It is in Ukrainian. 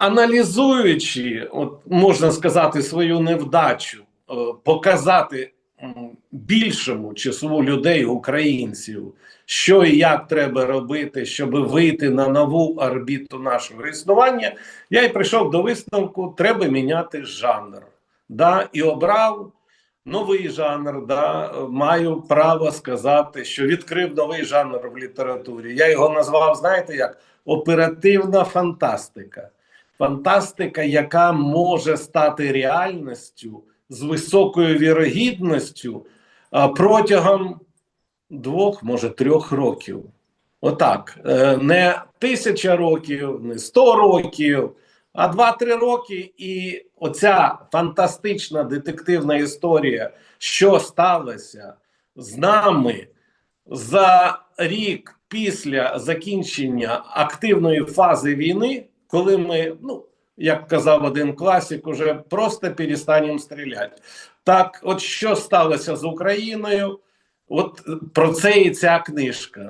аналізуючи, от можна сказати, свою невдачу, е, показати більшому числу людей, українців, що і як треба робити, щоб вийти на нову орбіту нашого існування, я й прийшов до висновку: треба міняти жанр. Да, і обрав новий жанр. Да, маю право сказати, що відкрив новий жанр в літературі. Я його назвав, знаєте як? Оперативна фантастика. Фантастика, яка може стати реальністю з високою вірогідністю протягом двох, може, трьох років. Отак. Е, Не тисяча років, не сто років, а два-три роки. І оця фантастична детективна історія, що сталося з нами за рік після закінчення активної фази війни, коли ми, ну, як казав один класик, уже просто перестанемо стріляти. Так, от що сталося з Україною? От про це і ця книжка.